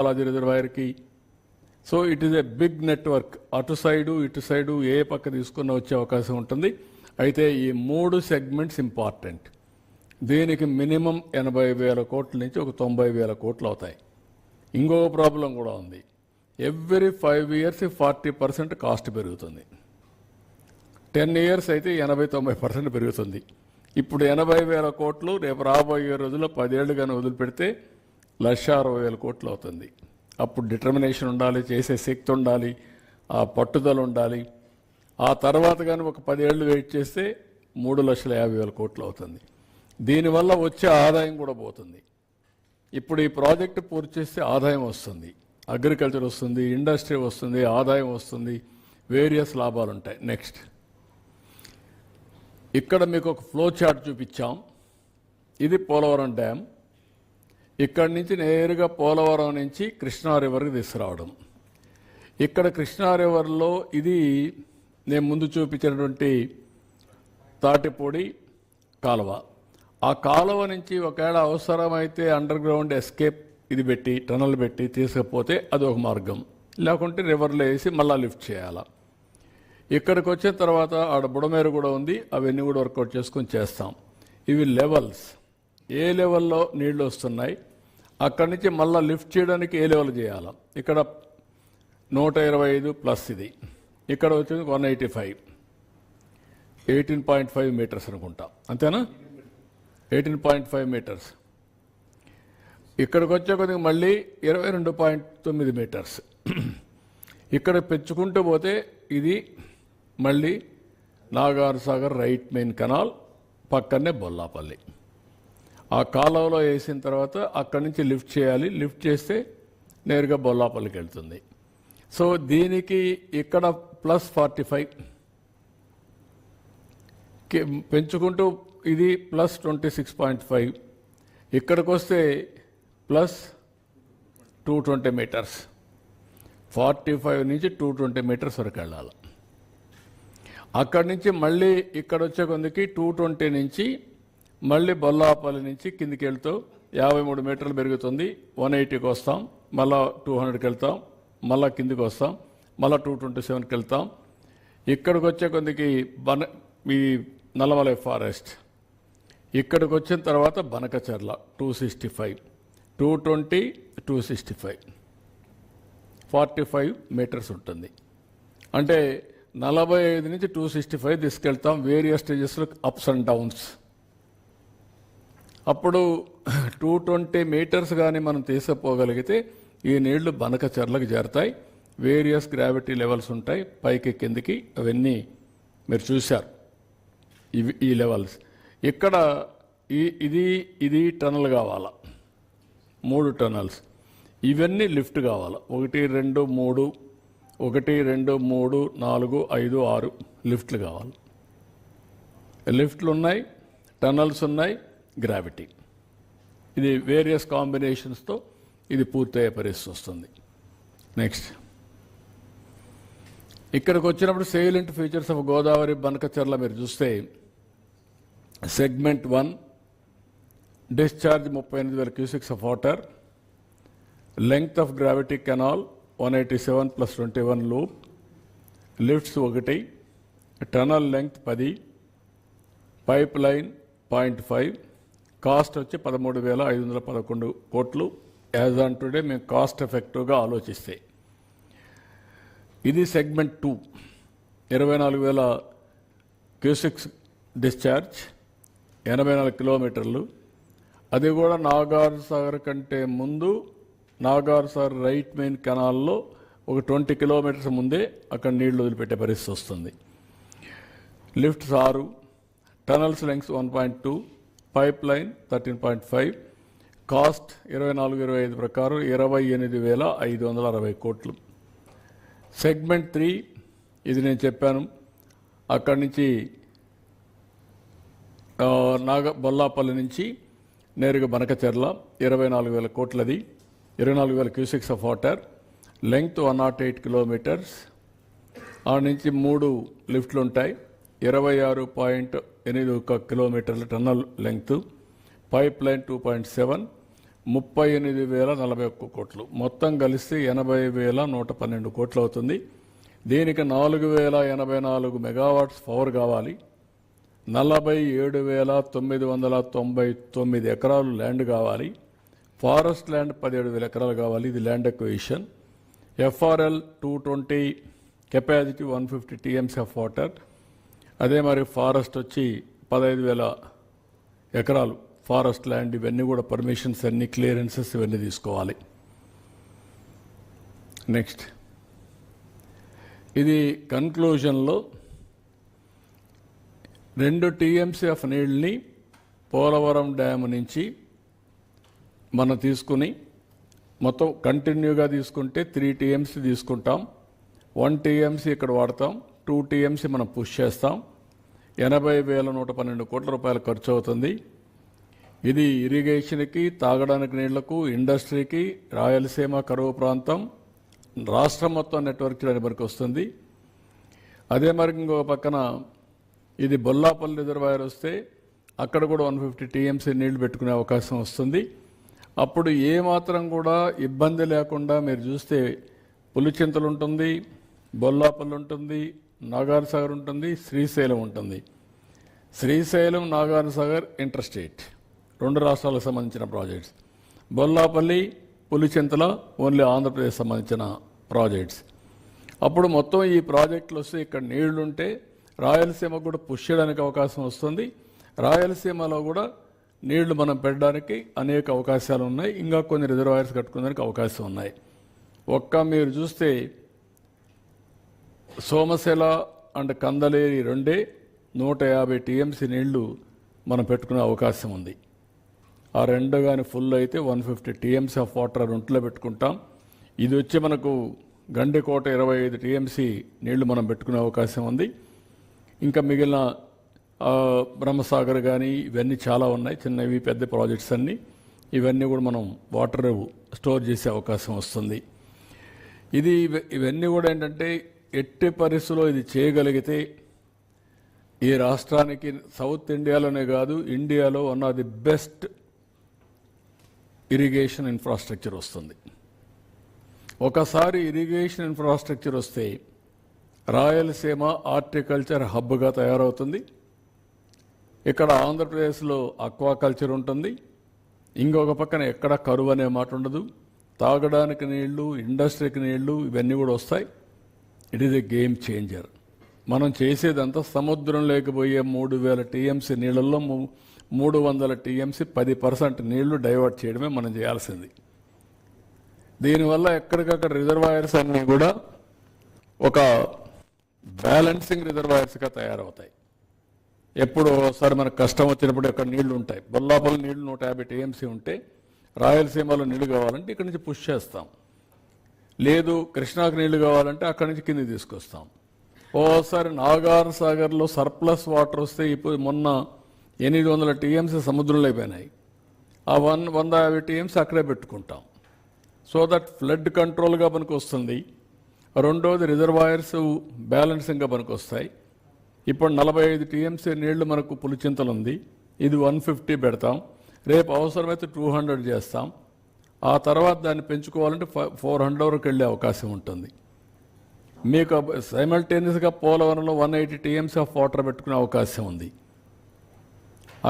Balaji రిజర్వాయర్కి. So it is a big network అటు side ఇటు side ఏ పక్క తీసుకున్న వచ్చే అవకాశం ఉంటుంది. అయితే ఈ మూడు సెగ్మెంట్స్ ఇంపార్టెంట్ దీనికి మినిమం ఎనభై వేల కోట్ల నుంచి ఒక తొంభై వేల కోట్లు అవుతాయి. ఇంకో ప్రాబ్లం కూడా ఉంది. Every five years forty percent cost పెరుగుతుంది. టెన్ ఇయర్స్ అయితే ఎనభై తొంభై పర్సెంట్ పెరుగుతుంది. ఇప్పుడు ఎనభై వేల కోట్లు రేపు రాబోయే రోజుల్లో పదేళ్ళు కానీ వదిలిపెడితే లక్ష అరవై వేల కోట్లు అవుతుంది. అప్పుడు డిటర్మినేషన్ ఉండాలి చేసే శక్తి ఉండాలి ఆ పట్టుదల ఉండాలి. ఆ తర్వాత కానీ ఒక పదేళ్ళు వెయిట్ చేస్తే మూడు లక్షల యాభై వేల కోట్లు అవుతుంది. దీనివల్ల వచ్చే ఆదాయం కూడా పోతుంది. ఇప్పుడు ఈ ప్రాజెక్టు పూర్తి చేస్తే ఆదాయం వస్తుంది. అగ్రికల్చర్ వస్తుంది ఇండస్ట్రీ వస్తుంది ఆదాయం వస్తుంది వేరియస్ లాభాలు ఉంటాయి. నెక్స్ట్ ఇక్కడ మీకు ఒక ఫ్లో చార్ట్ చూపించాం. ఇది పోలవరం డ్యామ్ ఇక్కడి నుంచి నేరుగా పోలవరం నుంచి కృష్ణా రివర్కి తీసుకురావడం. ఇక్కడ కృష్ణా రివర్లో ఇది నేను ముందు చూపించినటువంటి తాటిపూడి కాలువ. ఆ కాలువ నుంచి ఒకవేళ అవసరమైతే అండర్ గ్రౌండ్ ఎస్కేప్ ఇది పెట్టి టనల్ పెట్టి తీసుకపోతే అది ఒక మార్గం. లేకుంటే రివర్లో వేసి మళ్ళీ లిఫ్ట్ చేయాలా. ఇక్కడికి వచ్చిన తర్వాత ఆడ బుడమేరు కూడా ఉంది అవన్నీ కూడా వర్కౌట్ చేసుకొని చేస్తాం. ఇవి లెవెల్స్ ఏ లెవెల్లో నీళ్ళు వస్తున్నాయి? అక్కడి నుంచి మళ్ళీ లిఫ్ట్ చేయడానికి ఏ లెవెల్ చేయాలి? ఇక్కడ నూట ఇరవై ఐదు ప్లస్ ఇది. ఇక్కడ వచ్చింది one eighty five. Eighteen point five metres అనుకుంటా. అంతేనా? Eighteen point five metres. ఇక్కడికి వచ్చే కొద్దిగా మళ్ళీ ఇరవై రెండు పాయింట్ తొమ్మిది మీటర్స్. ఇక్కడ పెంచుకుంటూ పోతే ఇది మళ్ళీ Nagar Sagar right main canal పక్కనే బొల్లాపల్లి. ఆ కాలువలో వేసిన తర్వాత అక్కడి నుంచి లిఫ్ట్ చేయాలి. లిఫ్ట్ చేస్తే నేరుగా బొల్లాపల్లికి వెళ్తుంది. సో దీనికి ఇక్కడ ప్లస్ ఫార్టీ ఫైవ్ పెంచుకుంటూ ఇది plus twenty six point five. ఇక్కడికి వస్తే plus two twenty metres. Forty five నుంచి టూ ట్వంటీ మీటర్స్ వరకు వెళ్ళాలి. అక్కడి నుంచి మళ్ళీ ఇక్కడ వచ్చే కొందికి టూ ట్వంటీ నుంచి మళ్ళీ బొల్లాపల్లి నుంచి కిందికి వెళ్తూ యాభై మూడు మీటర్లు పెరుగుతుంది. వన్ ఎయిటీకి వస్తాం. మళ్ళా టూ హండ్రెడ్కి వెళ్తాం. మళ్ళా కిందికి వస్తాం. మళ్ళా టూ ట్వంటీ సెవెన్కి వెళ్తాం. ఇక్కడికి వచ్చే కొద్దికి బన ఈ నల్లమలై ఫారెస్ట్. ఇక్కడికి వచ్చిన తర్వాత Banakacherla two sixty five. Two twenty two sixty five. Forty five metres ఉంటుంది. అంటే నలభై ఐదు నుంచి టూ సిక్స్టీ ఫైవ్ తీసుకెళ్తాం. వేరియస్ స్టేజెస్లో అప్స్ అండ్ డౌన్స్. అప్పుడు టూ ట్వంటీ మీటర్స్ కానీ మనం తీసుకుపోగలిగితే ఈ నీళ్ళు బనక చెర్లకు చేరతాయి. వేరియస్ గ్రావిటీ లెవెల్స్ ఉంటాయి. పైకి కిందికి అవన్నీ మీరు చూశారు. ఇవి ఈ లెవెల్స్. ఇక్కడ ఈ ఇది ఇది టనల్ కావాలా. మూడు టనల్స్. ఇవన్నీ లిఫ్ట్ కావాలి. ఒకటి రెండు మూడు ఒకటి రెండు మూడు నాలుగు ఐదు ఆరు లిఫ్ట్లు కావాలి. లిఫ్ట్లు ఉన్నాయి టనల్స్ ఉన్నాయి. గ్రావిటీ ఇది వేరియస్ కాంబినేషన్స్తో ఇది పూర్తయ్యే పరిస్థితి వస్తుంది. నెక్స్ట్ ఇక్కడికి వచ్చినప్పుడు salient features of Godavari Banakacherla మీరు చూస్తే సెగ్మెంట్ వన్ డిశ్చార్జ్ ముప్పై ఎనిమిది వేల cusecs of water length of gravity canal one eighty seven plus twenty one loop lifts ఒకటి టనల్ లెంగ్త్ పది pipe line point five cost వచ్చి పదమూడు వేల ఐదు వందల పదకొండు కోట్లు. యాజ్ ఆన్ టుడే మేము కాస్ట్ ఎఫెక్టివ్గా ఆలోచిస్తే. ఇది సెగ్మెంట్ టూ ఇరవై నాలుగు వేల క్యూసిక్స్ డిశ్చార్జ్ ఎనభై నాలుగు కిలోమీటర్లు. అది కూడా నాగార్ సాగర్ కంటే ముందు నాగార్ సాగర్ రైట్ మెయిన్ కెనాల్లో ఒక ట్వంటీ కిలోమీటర్స్ ముందే అక్కడ నీళ్ళు వదిలిపెట్టే పరిస్థితి వస్తుంది. లిఫ్ట్స్ ఆరు tunnels lengths one point two pipe line thirteen point five cost ఇరవై నాలుగు ఇరవై ఐదు ప్రకారం ఇరవై ఎనిమిది వేల ఐదు వందల అరవై కోట్లు. సెగ్మెంట్ త్రీ ఇది నేను చెప్పాను అక్కడి నుంచి నాగ బొల్లాపల్లి నుంచి నేరుగా బనకచెర్ల ఇరవై నాలుగు వేల కోట్లది. ఇరవై నాలుగు వేల cusecs of water length one nought eight kilometres ఆ నుంచి మూడు లిఫ్ట్లు ఉంటాయి. ఇరవై ఆరు పాయింట్ ఎనిమిది ఒక కిలోమీటర్ల tunnel length pipe line two point seven ముప్పై ఎనిమిది వేల నలభై ఒక్క కోట్లు. మొత్తం కలిసి ఎనభై వేల నూట పన్నెండు కోట్లు అవుతుంది. దీనికి నాలుగు వేల ఎనభై నాలుగు మెగావాట్స్ పవర్ కావాలి. నలభై ఏడు వేల తొమ్మిది వందల తొంభై తొమ్మిది ఎకరాలు ల్యాండ్ కావాలి. ఫారెస్ట్ ల్యాండ్ పదిహేడు వేల ఎకరాలు కావాలి. ఇది land equation. FRL two twenty capacity one fifty TMC of water. అదే మరి ఫారెస్ట్ వచ్చి పదహైదు వేల ఎకరాలు ఫారెస్ట్ ల్యాండ్ ఇవన్నీ కూడా పర్మిషన్స్ అన్ని క్లియరెన్సెస్ ఇవన్నీ తీసుకోవాలి. నెక్స్ట్. ఇది కన్క్లూజన్లో రెండు టీఎంసీ ఆఫ్ నీళ్ళని పోలవరం డ్యామ్ నుంచి మనం తీసుకుని మొత్తం కంటిన్యూగా తీసుకుంటే త్రీ టీఎంసీ తీసుకుంటాం. వన్ టీఎంసీ ఇక్కడ వాడతాం. టూ టీఎంసీ మనం పుష్ చేస్తాం. ఎనభై వేల నూట పన్నెండు కోట్ల రూపాయలు ఖర్చు అవుతుంది ఇది ఇరిగేషన్కి తాగడానికి నీళ్ళకు ఇండస్ట్రీకి రాయలసీమ కరువు ప్రాంతం రాష్ట్రం మొత్తం నెట్వర్క్ చేయడానికి మనకు వస్తుంది అదే మరి ఇంకో పక్కన ఇది బొల్లాపల్లి రిజర్వాయర్ వస్తే అక్కడ కూడా వన్ ఫిఫ్టీ టీఎంసీ నీళ్ళు పెట్టుకునే అవకాశం వస్తుంది. అప్పుడు ఏమాత్రం కూడా ఇబ్బంది లేకుండా మీరు చూస్తే పులిచింతలు ఉంటుంది బొల్లాపల్లి ఉంటుంది నాగార్ సాగర్ ఉంటుంది శ్రీశైలం ఉంటుంది. శ్రీశైలం నాగార్ సాగర్ ఇంటర్స్టేట్. రెండు రాష్ట్రాలకు సంబంధించిన ప్రాజెక్ట్స్. బొల్లాపల్లి పులిచింతల ఓన్లీ ఆంధ్రప్రదేశ్ సంబంధించిన ప్రాజెక్ట్స్. అప్పుడు మొత్తం ఈ ప్రాజెక్టులు వస్తే ఇక్కడ నీళ్ళుంటే రాయలసీమ కూడా పుష్ చేయడానికి అవకాశం వస్తుంది. రాయలసీమలో కూడా నీళ్ళు మనం పెట్టడానికి అనేక అవకాశాలు ఉన్నాయి. ఇంకా కొన్ని రిజర్వాయర్స్ కట్టుకోవడానికి అవకాశం ఉన్నాయి. ఒక్క మీరు చూస్తే సోమశిల అండ్ కందలేరి రెండే నూట యాభై టీఎంసీ నీళ్ళు మనం పెట్టుకునే అవకాశం ఉంది. ఆ రెండు కానీ ఫుల్ అయితే one fifty TMC of water ఒంట్లో పెట్టుకుంటాం. ఇది వచ్చి మనకు గండికోట ఇరవై ఐదు టీఎంసీ నీళ్ళు మనం పెట్టుకునే అవకాశం ఉంది. ఇంకా మిగిలిన బ్రహ్మసాగర్ కానీ ఇవన్నీ చాలా ఉన్నాయి. చిన్నవి పెద్ద ప్రాజెక్ట్స్ అన్నీ. ఇవన్నీ కూడా మనం వాటర్ స్టోర్ చేసే అవకాశం వస్తుంది. ఇది ఇవన్నీ కూడా ఏంటంటే ఎట్టి పరిస్థితుల్లో ఇది చేయగలిగితే ఈ రాష్ట్రానికి సౌత్ ఇండియాలోనే కాదు ఇండియాలో one of the best irrigation infrastructure వస్తుంది. ఒకసారి ఇరిగేషన్ ఇన్ఫ్రాస్ట్రక్చర్ వస్తే రాయలసీమ హార్టికల్చర్ హబ్గా తయారవుతుంది. ఇక్కడ ఆంధ్రప్రదేశ్లో అక్వాకల్చర్ ఉంటుంది. ఇంకొక పక్కన ఎక్కడ కరువు అనే మాట ఉండదు. తాగడానికి నీళ్ళు ఇండస్ట్రీకి నీళ్ళు ఇవన్నీ కూడా వస్తాయి. It is a game changer మనం చేసేదంతా సముద్రం లేకపోయే మూడు వేల టీఎంసీ నీళ్ళల్లో మూ- మూడు వందల టీఎంసీ పది పర్సెంట్ నీళ్ళు డైవర్ట్ చేయడమే మనం చేయాల్సింది. దీనివల్ల ఎక్కడికక్కడ రిజర్వాయర్స్ అన్నీ కూడా ఒక బ్యాలెన్సింగ్ రిజర్వాయర్స్గా తయారవుతాయి. ఎప్పుడు ఒకసారి మనకు కష్టం వచ్చినప్పుడు ఇక్కడ నీళ్ళు ఉంటాయి. బొల్లాపల్లి నీళ్ళు నూట యాభై టీఎంసీ ఉంటే రాయలసీమలో నీళ్ళు కావాలంటే ఇక్కడ నుంచి పుష్ చేస్తాం. లేదు కృష్ణాకు నీళ్ళు కావాలంటే అక్కడి నుంచి కింద తీసుకొస్తాం. ఓసారి నాగార్ సాగర్లో సర్ప్లస్ వాటర్ వస్తే ఇప్పుడు మొన్న ఎనిమిది వందల టీఎంసీ సముద్రంలో అయిపోయినాయి. ఆ వన్ వంద యాభై టీఎంసీ అక్కడే పెట్టుకుంటాం. సో దట్ ఫ్లడ్ కంట్రోల్గా పనికొస్తుంది వస్తుంది. రెండోది రిజర్వాయర్స్ బ్యాలెన్సింగ్గా పనికొస్తాయి వస్తాయి. ఇప్పుడు నలభై ఐదు టీఎంసీ నీళ్ళు మనకు పులిచింతలు ఉంది ఇది వన్ ఫిఫ్టీ పెడతాం. రేపు అవసరమైతే టూ హండ్రెడ్ చేస్తాం. ఆ తర్వాత దాన్ని పెంచుకోవాలంటే ఫోర్ హండ్రెడ్ వరకు వెళ్ళే అవకాశం ఉంటుంది. మీకు సైమల్టేనియస్గా పోలవరంలో one eighty TMC of water పెట్టుకునే అవకాశం ఉంది.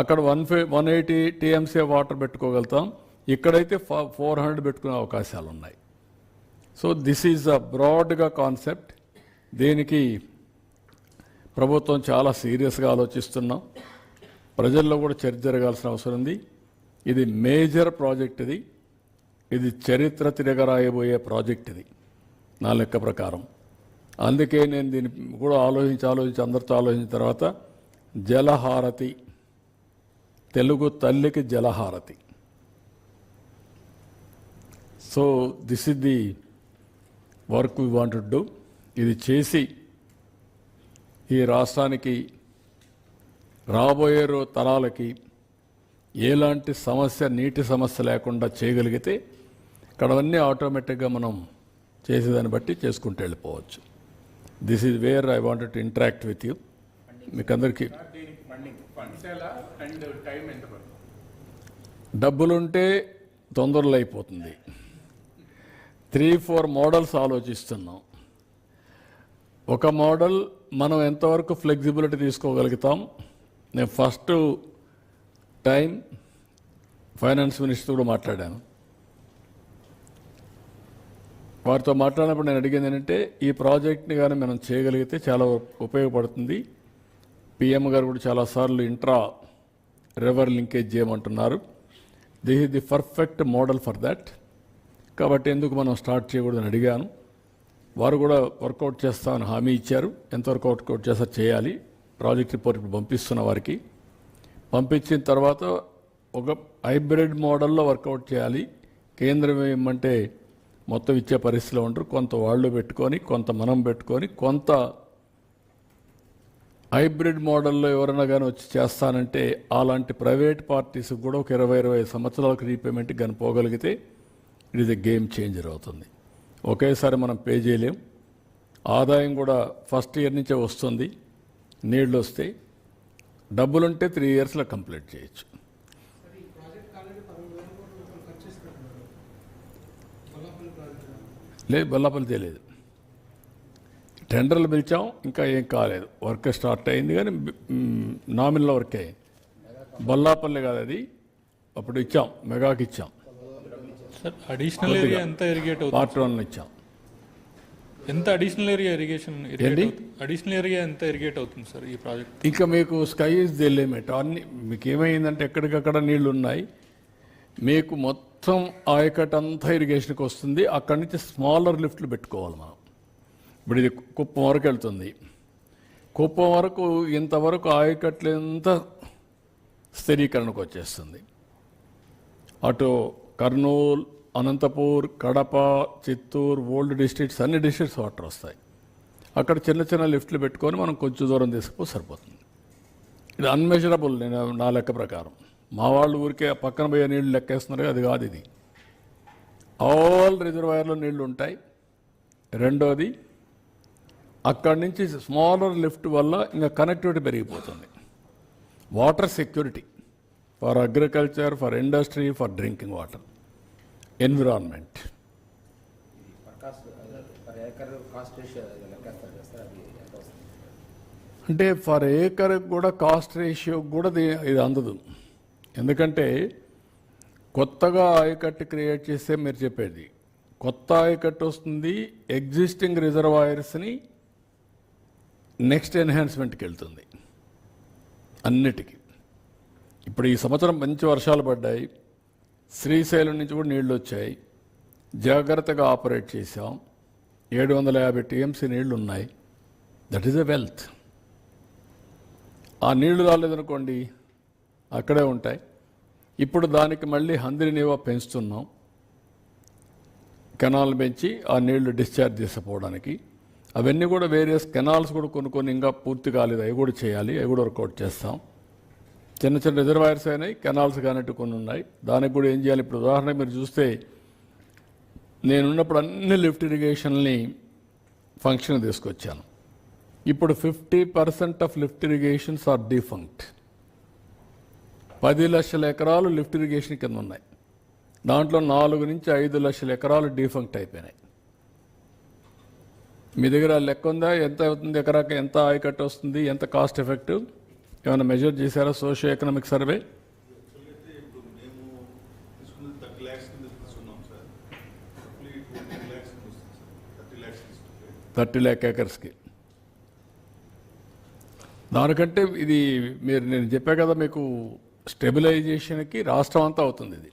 అక్కడ one five one eighty TMC of water పెట్టుకోగలుగుతాం. ఇక్కడైతే ఫోర్ హండ్రెడ్ పెట్టుకునే అవకాశాలు ఉన్నాయి. సో దిస్ ఈజ్ అ బ్రాడ్గా కాన్సెప్ట్. దీనికి ప్రభుత్వం చాలా సీరియస్గా ఆలోచిస్తున్నాం. ప్రజల్లో కూడా చర్చ జరగాల్సిన అవసరం ఉంది. ఇది మేజర్ ప్రాజెక్ట్ ఇది. ఇది చరిత్ర తిరగరాయబోయే ప్రాజెక్ట్ ఇది నా లెక్క ప్రకారం. అందుకే నేను దీన్ని కూడా ఆలోచించి ఆలోచించి అందరితో ఆలోచించిన తర్వాత జలహారతి తెలుగు తల్లికి జలహారతి. So this is the work we want do ఇది చేసి ఈ రాష్ట్రానికి రాబోయే రో- తరాలకి ఎలాంటి సమస్య నీటి సమస్య లేకుండా చేయగలిగితే ఇక్కడ అవన్నీ ఆటోమేటిక్గా మనం చేసేదాన్ని బట్టి చేసుకుంటూ వెళ్ళిపోవచ్చు. This is where I wanted to interact with you మీకు అందరికీ డబ్బులుంటే తొందరలో అయిపోతుంది త్రీ ఫోర్ మోడల్స్ ఆలోచిస్తున్నాం. ఒక మోడల్ మనం ఎంతవరకు ఫ్లెక్సిబిలిటీ తీసుకోగలుగుతాం? నేను ఫస్ట్ టైం ఫైనాన్స్ మినిస్టర్ కూడా మాట్లాడాను. వారితో మాట్లాడినప్పుడు నేను అడిగింది ఏంటంటే ఈ ప్రాజెక్ట్ని కానీ మనం చేయగలిగితే చాలా ఉపయోగపడుతుంది. పిఎం గారు కూడా చాలాసార్లు ఇంట్రా రివర్ లింకేజ్ చేయమంటున్నారు. This is the perfect model for that. కాబట్టి ఎందుకు మనం స్టార్ట్ చేయకూడదని అడిగాను. వారు కూడా వర్కౌట్ చేస్తామని హామీ ఇచ్చారు. ఎంతవరకు వర్కౌట్ చేస్తారు చేయాలి. ప్రాజెక్ట్ రిపోర్ట్ ఇప్పుడు పంపిస్తున్న వారికి. పంపించిన తర్వాత ఒక హైబ్రిడ్ మోడల్లో వర్కౌట్ చేయాలి. కేంద్రం ఏమంటే మొత్తం ఇచ్చే పరిస్థితిలో ఉంటారు. కొంత వాళ్ళు పెట్టుకొని కొంత మనం పెట్టుకొని కొంత హైబ్రిడ్ మోడల్లో ఎవరైనా కానీ వచ్చి చేస్తానంటే అలాంటి ప్రైవేట్ పార్టీస్ కూడా ఒక ఇరవై ఇరవై సంవత్సరాలకు రీపేమెంట్ కానీ పోగలిగితే it is a game changer అవుతుంది. ఒకేసారి మనం పే చేయలేం. ఆదాయం కూడా ఫస్ట్ ఇయర్ నుంచే వస్తుంది. నీళ్ళు వస్తాయి డబ్బులుంటే త్రీ ఇయర్స్లో కంప్లీట్ చేయొచ్చు సార్ ఈ ప్రాజెక్ట్ ఆల్రెడీ పదమూడు వేల కోట్ల రూపాయలు ఖర్చు చేసి పెట్టినారు బొల్లాపల్లి ప్రాజెక్ట్ లేదు బొల్లాపల్లి తెలియదు. టెండర్లు పిలిచాం ఇంకా ఏం కాలేదు. వర్క్ స్టార్ట్ అయింది కానీ నామినల్ వర్క్ అయింది. బొల్లాపల్లి కాదు అది. అప్పుడు ఇచ్చాం మెగాకి ఇచ్చాం. సార్ అడిషనల్ ఏరియా ఎంత ఇరిగేట్ అవుతుంది? పార్ట్ వన్ ఇచ్చాం. ఎంత additional area irrigation? Additional area ఎంత ఇరిగేట్ అవుతుంది సార్ ఈ ప్రాజెక్ట్ ఇంకా మీకు స్కై ఇస్ ది లిమిట్ అన్ని మీకు ఏమైందంటే ఎక్కడికక్కడ నీళ్ళు ఉన్నాయి. మీకు మొత్తం మొత్తం ఆయకట్ అంతా ఇరిగేషన్కి వస్తుంది. అక్కడి నుంచి స్మాలర్ లిఫ్ట్లు పెట్టుకోవాలి మనం. ఇప్పుడు ఇది కుప్పం వరకు వెళ్తుంది. కుప్పం వరకు ఇంతవరకు ఆయకట్లు ఎంత స్థిరీకరణకు వచ్చేస్తుంది? అటు కర్నూలు అనంతపూర్ కడప చిత్తూరు ఓల్డ్ డిస్ట్రిక్ట్స్ అన్ని డిస్ట్రిక్ట్స్ వాటర్ వస్తాయి. అక్కడ చిన్న చిన్న లిఫ్ట్లు పెట్టుకొని మనం కొంచెం దూరం తీసుకుపో సరిపోతుంది. ఇది అన్మెజరబుల్ నేను నా లెక్క ప్రకారం. మా వాళ్ళు ఊరికే ఆ పక్కన పోయే నీళ్ళు లెక్కేస్తున్నారు అది కాదు ఇది. ఆల్ రిజర్వాయర్లో నీళ్ళు ఉంటాయి. రెండోది అక్కడి నుంచి స్మాలర్ లిఫ్ట్ వల్ల ఇంకా కనెక్టివిటీ పెరిగిపోతుంది. Water security for agriculture for industry for drinking water environment అంటే ఫర్ ఏకర్ కూడా కాస్ట్ రేషియో కూడా ఇది అందదు. ఎందుకంటే కొత్తగా ఆయకట్టు క్రియేట్ చేస్తే మీరు చెప్పేది కొత్త ఆయకట్టు వస్తుంది ఎగ్జిస్టింగ్ రిజర్వాయర్స్ని నెక్స్ట్ ఎన్హాన్స్మెంట్కి వెళ్తుంది అన్నిటికీ. ఇప్పుడు ఈ సంవత్సరం మంచి వర్షాలు పడ్డాయి శ్రీశైలం నుంచి కూడా నీళ్ళు వచ్చాయి జాగ్రత్తగా ఆపరేట్ చేసాం ఏడు వందల యాభై టీఎంసీ నీళ్ళు ఉన్నాయి. దట్ ఈస్ ఎ వెల్త్ ఆ నీళ్ళు రాలేదనుకోండి అక్కడే ఉంటాయి. ఇప్పుడు దానికి మళ్ళీ హంద్రి పెంచుతున్నాం. కెనాల్ పెంచి ఆ నీళ్ళు డిశ్చార్జ్ చేసిపోవడానికి. అవన్నీ కూడా వేరియస్ కెనాల్స్ కూడా కొన్ని కొన్ని ఇంకా పూర్తి కాలేదు. అవి కూడా చేయాలి. అవి కూడా వర్కౌట్ చేస్తాం. చిన్న చిన్న రిజర్వాయర్స్ అయినాయి. కెనాల్స్ కానట్టు కొన్ని ఉన్నాయి. దానికి కూడా ఏం చేయాలి? ఇప్పుడు ఉదాహరణ మీరు చూస్తే నేనున్నప్పుడు అన్ని లిఫ్ట్ ఇరిగేషన్ని ఫంక్షన్ తీసుకొచ్చాను. ఇప్పుడు fifty percent of lift irrigations are defunct. పది లక్షల ఎకరాలు లిఫ్ట్ ఇరిగేషన్ కింద ఉన్నాయి. దాంట్లో నాలుగు నుంచి ఐదు లక్షల ఎకరాలు డిఫంక్ట్ అయిపోయినాయి. మీ దగ్గర లెక్క ఉందా? ఎంత అవుతుంది ఎకరాకి? ఎంత ఆయకట్టు వస్తుంది? ఎంత కాస్ట్ ఎఫెక్టివ్ ఏమైనా మెజర్ చేశారా? Socio economic survey thirty lakh ఏకర్స్కి దానికంటే ఇది మీరు నేను చెప్పా కదా మీకు స్టెబిలైజేషన్కి రాష్ట్రం అంతా అవుతుంది ఇది.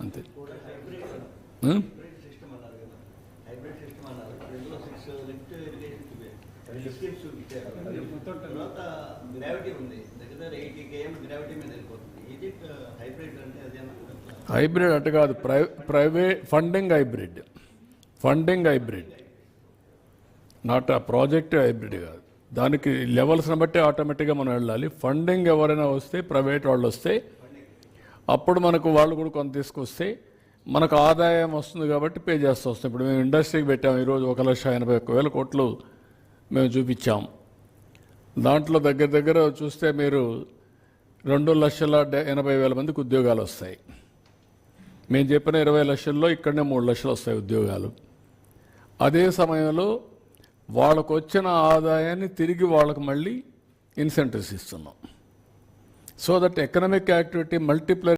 అంతే. హైబ్రిడ్ అంటే కాదు ప్రై private funding hybrid. Funding hybrid. Not ఆ ప్రాజెక్ట్ హైబ్రిడ్ కాదు. దానికి లెవెల్స్ని బట్టి ఆటోమేటిక్గా మనం వెళ్ళాలి. ఫండింగ్ ఎవరైనా వస్తే ప్రైవేట్ వాళ్ళు వస్తే అప్పుడు మనకు వాళ్ళు కూడా కొంత తీసుకొస్తే మనకు ఆదాయం వస్తుంది కాబట్టి పే చేస్తూ వస్తాం. ఇప్పుడు మేము ఇండస్ట్రీకి పెట్టాము ఈరోజు ఒక లక్ష ఎనభై ఒక్క వేల కోట్లు మేము చూపించాం. దాంట్లో దగ్గర దగ్గర చూస్తే మీరు రెండు లక్షల డె- ఎనభై వేల మందికి ఉద్యోగాలు వస్తాయి. మేము చెప్పిన ఇరవై లక్షల్లో ఇక్కడనే మూడు లక్షలు వస్తాయి ఉద్యోగాలు. అదే సమయంలో వాళ్ళకు వచ్చిన ఆదాయాన్ని తిరిగి వాళ్ళకు మళ్ళీ ఇన్సెంటివ్స్ ఇస్తున్నాం. So that economic activity multiply